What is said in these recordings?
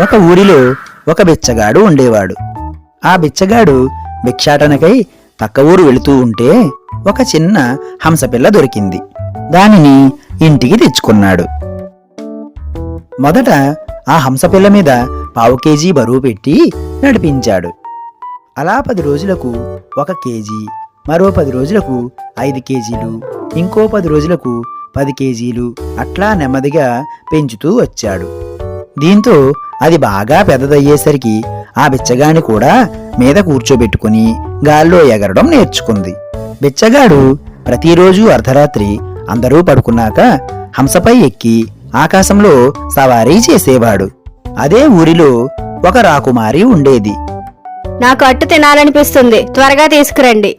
ఒక ఊరిలో ఒక బిచ్చగాడు ఉండేవాడు. ఆ బిచ్చగాడు భిక్షాటనకై పక్క ఊరు వెళుతూ ఉంటే ఒక చిన్న హంసపిల్ల దొరికింది. దానిని ఇంటికి తెచ్చుకున్నాడు. మొదట ఆ హంసపిల్ల మీద పావు కేజీ బరువు పెట్టి నడిపించాడు. అలా పది రోజులకు ఒక కేజీ మరో పది రోజులకు ఐదు కేజీలు ఇంకో పది రోజులకు పది కేజీలు అట్లా నెమ్మదిగా పెంచుతూ వచ్చాడు. దీంతో అది బాగా పెద్దదయ్యేసరికి ఆ బిచ్చగాని కూడా మీద కూర్చోబెట్టుకుని గాల్లో ఎగరడం నేర్చుకుంది. బిచ్చగాడు ప్రతిరోజు అర్ధరాత్రి అందరూ పడుకున్నాక హంసపై ఎక్కి ఆకాశంలో సవారీ చేసేవాడు. అదే ఊరిలో ఒక రాకుమారి ఉండేది. నాకు అట్టు తినాలనిపిస్తుంది. త్వరగా తీసుకురండి.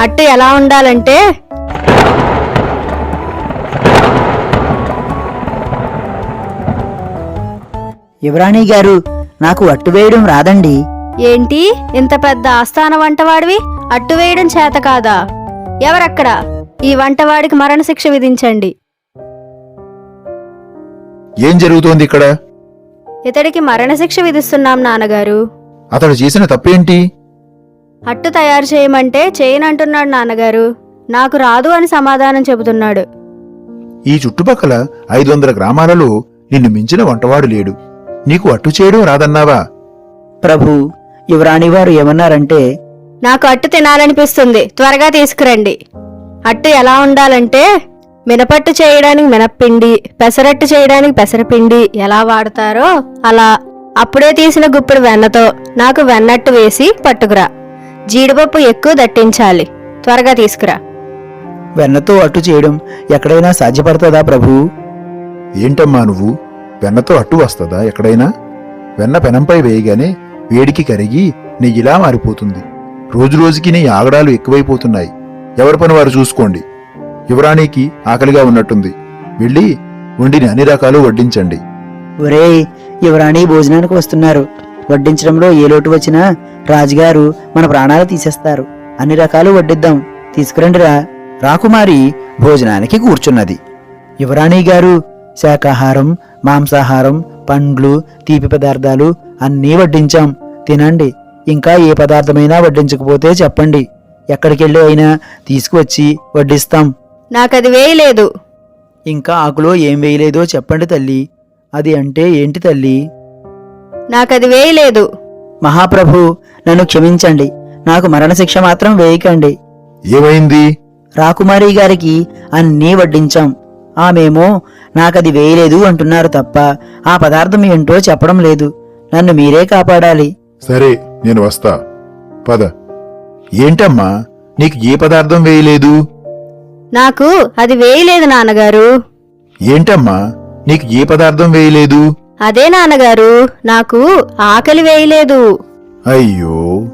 అట్టు ఎలా ఉండాలంటే యువరాణి గారు నాకు అట్టు వేయడం రాదండి. ఏంటి? ఇంత పెద్ద ఆస్థాన వంటవాడివి? అట్టు వేయడం చేత కాదా? ఎవరక్కడ? ఈ వంటవాడికి మరణశిక్ష విధించండి. ఏం జరుగుతోంది ఇక్కడ? ఇతడికి మరణశిక్ష విధిస్తున్నాం నాన్నగారు. అతడు చేసిన తప్పేంటి? అట్టు తయారు చేయమంటే చేయనంటున్నాడు నాన్నగారు. నాకు రాదు అని సమాధానం చెబుతున్నాడు. ఈ చుట్టుపక్కల ఐదు వందల గ్రామాలలో నిన్ను మించిన వంటవాడు లేడు. నీకు అట్టు చేయడం రాదన్నావా? ప్రభు యువరాణి వారు ఏమన్నారంటే నాకు అట్టు తినాలనిపిస్తుంది త్వరగా తీసుకురండి. అట్టు ఎలా ఉండాలంటే మినపట్టు చేయడానికి మినప్పిండి పెసరట్టు చేయడానికి పెసరపిండి ఎలా వాడతారో అలా. అప్పుడే తీసిన గుప్పెడు వెన్నతో నాకు వెన్నట్టు వేసి పట్టుకురా. జీడిపప్పు ఎక్కువ దట్టించాలి త్వరగా తీసుకురా. వెన్నతో అట్టు చేయడం ఎక్కడైనా సాధ్యపడుతుందా ప్రభు? ఏంటమ్మా నువ్వు? వెన్నతో అట్టు వస్తుందా ఎక్కడైనా? వెన్న పెనంపై వేయగానే వేడికి కరిగి నెయ్యిలా మారిపోతుంది. రోజురోజుకి నీ ఆగడాలు ఎక్కువైపోతున్నాయి. ఎవరి పని వారు చూసుకోండి. యువరాణికి ఆకలిగా ఉన్నట్టుంది. వెళ్ళి వండిని అన్ని రకాలు వడ్డించండి. ఒరేయ్ యువరాణి భోజనానికి వస్తున్నారు. వడ్డించడంలో ఏ లోటు వచ్చినా రాజుగారు మన ప్రాణాలు తీసేస్తారు. అన్ని రకాలు వడ్డిద్దాం. తీసుకురండిరా. రాకుమారి భోజనానికి కూర్చున్నది. యువరాణి గారు శాకాహారం మాంసాహారం పండ్లు తీపి పదార్థాలు అన్నీ వడ్డించాం. తినండి. ఇంకా ఏ పదార్థమైనా వడ్డించకపోతే చెప్పండి. ఎక్కడికెళ్ళి అయినా తీసుకువచ్చి వడ్డిస్తాం. నాకది వేయలేదు. ఇంకా ఆకులో ఏం వేయలేదో చెప్పండి తల్లి. అది అంటే ఏంటి తల్లి? నాకది వేయలేదు. మహాప్రభు నన్ను క్షమించండి. నాకు మరణశిక్ష మాత్రం వేయకండి. ఏమైంది? రాకుమారి గారికి అన్నీ వడ్డించాం. ఆమెమో నాకది వేయలేదు అంటున్నారు తప్ప ఆ పదార్థం ఏంటో చెప్పడం లేదు. నన్ను మీరే కాపాడాలి. సరే నేను వస్తా. పద. ఏంటమ్మా? నీకు ఏ పదార్థం వేయలేదు? నాకు అది వేయలేదు నాన్నగారు. ఏంటమ్మా? నీకు ఏ పదార్థం వేయలేదు? అదే నాన్నగారు నాకు ఆకలి వేయలేదు. అయ్యో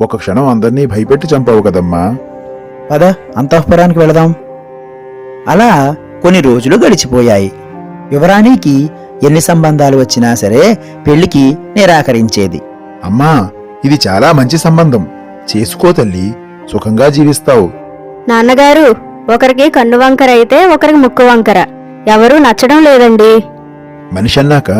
ఒక క్షణం అందరినీ భయపెట్టి చంపావు కదమ్మా. పద అంతఃపురానికి వెళదాం. అలా కొన్ని రోజులు గడిచిపోయాయి. యువరాణికి ఎన్ని సంబంధాలు వచ్చినా సరే పెళ్ళికి నిరాకరించేది. అమ్మా ఇది చాలా మంచి సంబంధం. చేసుకో తల్లి సుఖంగా జీవిస్తావు. నాన్నగారు ఒకరికి కన్ను వంకర అయితే ఒకరికి ముక్కు వంకర. ఎవరూ నచ్చడం లేదండి. మనిషి అన్నాక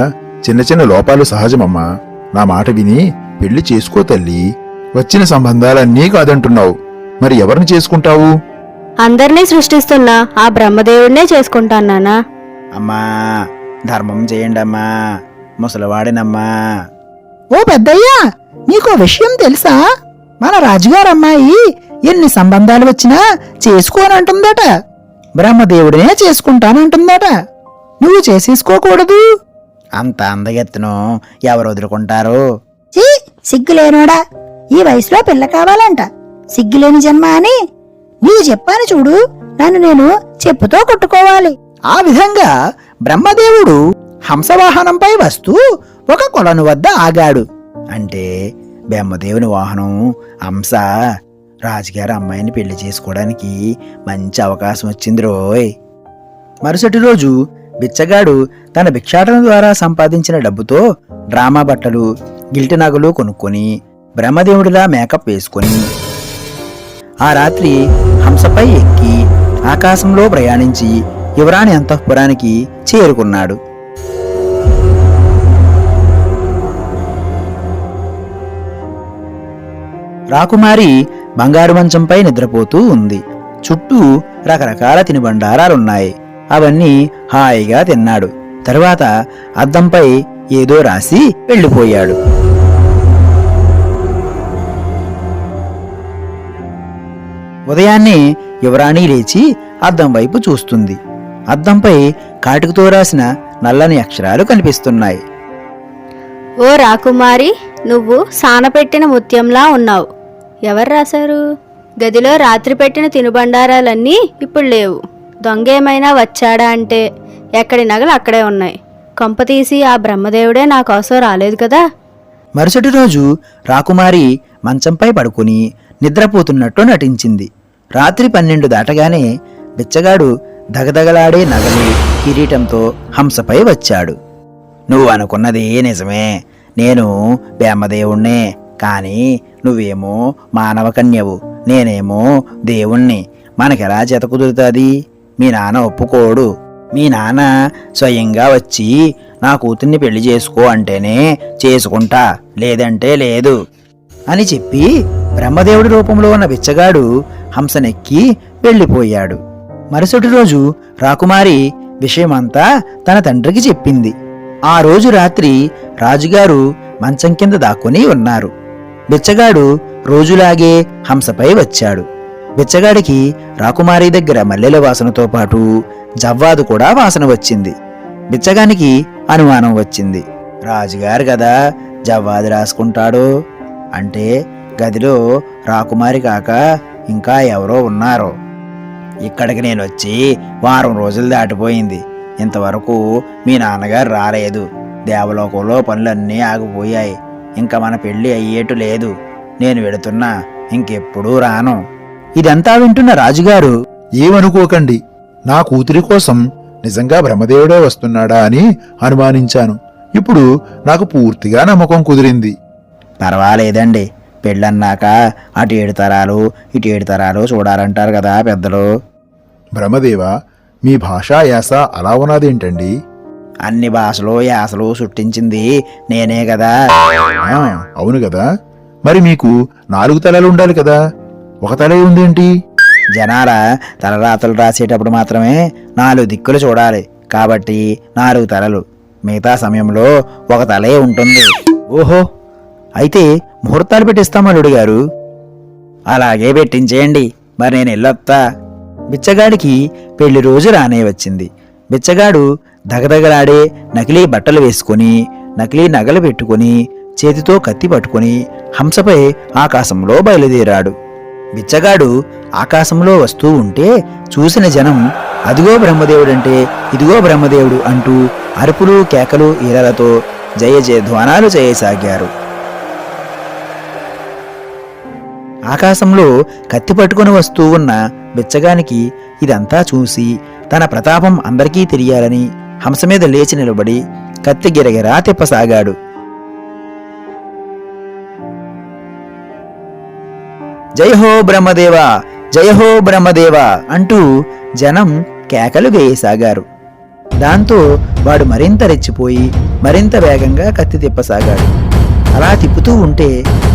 చిన్న చిన్న లోపాలు సహజమమ్మా. నా మాట విని పెళ్ళి చేసుకో తల్లి. వచ్చిన సంబంధాలన్నీ కాదంటున్నావు. మరి ఎవరిని చేసుకుంటావు? అందరినీ సృష్టిస్తున్న ఆ బ్రహ్మదేవుడినే చేసుకుంటాను నాన్న అమ్మా ధర్మం చేయండి అమ్మా ముసలివాడినమ్మా. ఓ పెద్దయ్యా నీకో విషయం తెలుసా? మన రాజుగారు అమ్మాయి ఎన్ని సంబంధాలు వచ్చినా చేసుకోనంటుందట. బ్రహ్మదేవుడినే చేసుకుంటానంటుందట. నువ్వు చేసేసుకోకూడదు. అంత అందగెత్తును ఎవరు వదులుకుంటారు చీ సిగ్గులేనోడా. ఈ వయసులో పిల్ల కావాలంట. సిగ్గులేని జన్మ అని నీవు చెప్పాను చూడు నన్ను నేను చెప్పుతో కొట్టుకోవాలి. ఆ విధంగా బ్రహ్మదేవుడు హంసవాహనంపై వస్తూ ఒక కొలను వద్ద ఆగాడు. అంటే బ్రహ్మదేవుని వాహనం హంస రాజుగారు అమ్మాయిని పెళ్ళి చేసుకోవడానికి మంచి అవకాశం వచ్చింది రోయ్. మరుసటి రోజు బిచ్చగాడు తన భిక్షాటన ద్వారా సంపాదించిన డబ్బుతో డ్రామా బట్టలు గిల్టి నగలు కొనుక్కొని బ్రహ్మదేవుడిలా మేకప్ వేసుకొని ఆ రాత్రి హంసపై ఎక్కి ఆకాశంలో ప్రయాణించి యువరాణి అంతఃపురానికి చేరుకున్నాడు. రాకుమారి బంగారు మంచంపై నిద్రపోతూ ఉంది. చుట్టూ రకరకాల తినుబండారాలున్నాయి. అవన్నీ హాయిగా తిన్నాడు. తరువాత అద్దంపై ఏదో రాసి వెళ్ళిపోయాడు. ఉదయాన్నే యువరాణి లేచి అద్దం వైపు చూస్తుంది. అద్దంపై కాటుకుతో రాసిన నల్లని అక్షరాలు కనిపిస్తున్నాయి. ఓ రాకుమారి నువ్వు సానపెట్టిన ముత్యంలా ఉన్నావు. ఎవరు రాశారు? గదిలో రాత్రి పెట్టిన తినుబండారాలన్నీ ఇప్పుడు లేవు. దొంగ ఏమైనా వచ్చాడా అంటే ఎక్కడి నగలు అక్కడే ఉన్నాయి. కొంపతీసి ఆ బ్రహ్మదేవుడే నా కోసం రాలేదు కదా? మరుసటి రోజు రాకుమారి మంచంపై పడుకుని నిద్రపోతున్నట్టు నటించింది. రాత్రి పన్నెండు దాటగానే బిచ్చగాడు దగదగలాడే నగలు కిరీటంతో హంసపై వచ్చాడు. నువ్వు అనుకున్నది నిజమే. నేను బ్రహ్మదేవుణ్ణే. కానీ నువ్వేమో మానవ కన్యవు నేనేమో దేవుణ్ణి. మనకెలా చేత కుదురుతుంది? మీ నాన్న ఒప్పుకోడు. మీ నాన్న స్వయంగా వచ్చి నా కూతుర్ని పెళ్ళి చేసుకో అంటేనే చేసుకుంటా. లేదంటే లేదు అని చెప్పి బ్రహ్మదేవుడి రూపంలో ఉన్న బిచ్చగాడు హంసనెక్కి వెళ్ళిపోయాడు. మరుసటి రోజు రాకుమారి విషయమంతా తన తండ్రికి చెప్పింది. ఆ రోజు రాత్రి రాజుగారు మంచం కింద దాక్కుని ఉన్నారు. బిచ్చగాడు రోజులాగే హంసపై వచ్చాడు. బిచ్చగాడికి రాకుమారి దగ్గర మల్లెల వాసనతో పాటు జవ్వాదు కూడా వాసన వచ్చింది. బిచ్చగానికి అనుమానం వచ్చింది. రాజుగారు కదా జవ్వాది రాసుకుంటాడు? అంటే గదిలో రాకుమారి కాక ఇంకా ఎవరో ఉన్నారు. ఇక్కడికి నేను వచ్చి వారం రోజులు దాటిపోయింది. ఇంతవరకు మీ నాన్నగారు రాలేదు. దేవలోకంలో పనులన్నీ ఆగిపోయాయి. ఇంకా మన పెళ్ళి అయ్యేటు లేదు. నేను వెడుతున్నా ఇంకెప్పుడూ రాను. ఇదంతా వింటున్న రాజుగారు ఏమనుకోకండి. నా కూతురి కోసం నిజంగా బ్రహ్మదేవుడే వస్తున్నాడా అని అనుమానించాను. ఇప్పుడు నాకు పూర్తిగా నమ్మకం కుదిరింది. పర్వాలేదండి. పెళ్ళన్నాక అటు ఏడు తరాలు ఇటు ఏడు తరాలు చూడాలంటారు కదా పెద్దలు. బ్రహ్మదేవ మీ భాషా యాస అలా ఉన్నదేంటండి? అన్ని భాషలు యాసలు సృష్టించింది నేనే కదా. ఆ, అవును కదా. మరి మీకు నాలుగు తలలు ఉండాలి కదా. ఒక తలే ఉందేంటి? జనాల తలరాతలు రాసేటప్పుడు మాత్రమే నాలుగు దిక్కులు చూడాలి. కాబట్టి నాలుగు తలలు. మిగతా సమయంలో ఒక తలే ఉంటుంది. ఓహో అయితే ముహూర్తాలు పెట్టిస్తామని అడిగారు. అలాగే పెట్టించేయండి మరి నేను వెళ్ళొత్తా. బిచ్చగాడికి పెళ్ళి రోజు రానే వచ్చింది. బిచ్చగాడు దగదగలాడే నకిలీ బట్టలు వేసుకొని నకిలీ నగలు పెట్టుకొని చేతితో కత్తి పట్టుకొని హంసపై ఆకాశంలో బయలుదేరాడు. బిచ్చగాడు ఆకాశంలో వస్తూ ఉంటే చూసిన జనం అదిగో బ్రహ్మదేవుడంటే ఇదిగో బ్రహ్మదేవుడు అంటూ అరుపులు కేకలు ఈరలతో జయ ధ్వానాలు చేయసాగారు. ఆకాశంలో కత్తి పట్టుకుని వస్తూ ఉన్న బిచ్చగానికి ఇదంతా చూసి తన ప్రతాపం అందరికీ తెలియాలని హంస మీద లేచి నిలబడి కత్తి గిరగిరా తిప్పసాగాడు. జయ హో బ్రహ్మదేవ జయ హో బ్రహ్మదేవ అంటూ జనం కేకలు వేయసాగారు. దాంతో వాడు మరింత రెచ్చిపోయి మరింత వేగంగా కత్తి తిప్పసాగాడు. అలా తిప్పుతూ ఉంటే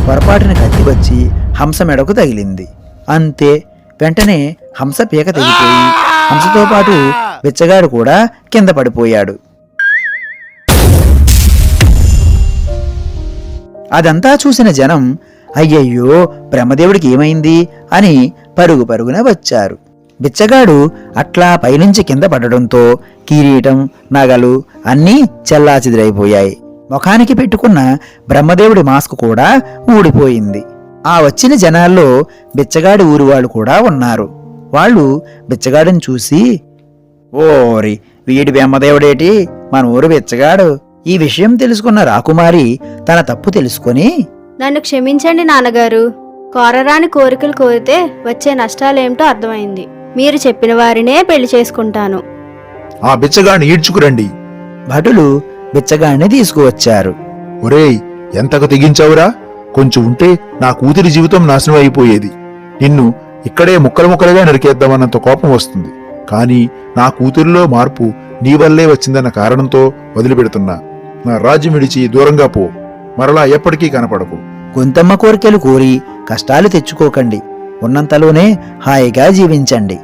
పొరపాటున కత్తి వచ్చి హంస మెడకు తగిలింది. అంతే. వెంటనే హంస పీక తెగిపోయి హంసతో పాటు బిచ్చగాడు కూడా కింద పడిపోయాడు. అదంతా చూసిన జనం అయ్యయ్యో బ్రహ్మదేవుడికి ఏమైంది? అని పరుగు పరుగున వచ్చారు. బిచ్చగాడు అట్లా పైనుంచి కింద పడడంతో కిరీటం నగలు అన్నీ చెల్లాచెదిరైపోయాయి. ముఖానికి పెట్టుకున్న బ్రహ్మదేవుడి మాస్క్ కూడా ఊడిపోయింది. ఆ వచ్చిన జనాల్లో బిచ్చగాడి ఊరి వాళ్ళు కూడా ఉన్నారు. వాళ్ళు బిచ్చగాడిని చూసి ఓరి వీడి బ్రహ్మదేవుడేటి? మన ఊరు బిచ్చగాడు. ఈ విషయం తెలుసుకున్న రాకుమారి తన తప్పు తెలుసుకొని నన్ను క్షమించండి నాన్నగారు. కోరరాని కోరికలు కోరితే వచ్చే నష్టాలేమిటో అర్థమైంది. మీరు చెప్పిన వారినే పెళ్ళి చేసుకుంటాను. ఆ బిచ్చగాడిని ఈడ్చుకురండి. భటులు బిచ్చగాడిని తీసుకువచ్చారు. ఒరేయ్ ఎంతకు తెగించావురా? కొంచెం ఉంటే నా కూతురి జీవితం నాశనం అయిపోయేది. నిన్ను ఇక్కడే ముక్కలు ముక్కలుగా నరికేద్దామన్నంత కోపం వస్తుంది. కానీ నా కూతురిలో మార్పు నీ వల్లే వచ్చిందన్న కారణంతో వదిలిపెడుతున్నా. నా రాజ్యం విడిచి దూరంగా పో. మరలా ఎప్పటికీ కనపడకు. గొంతమ్మ కోరికలు కోరి కష్టాలు తెచ్చుకోకండి. ఉన్నంతలోనే హాయిగా జీవించండి.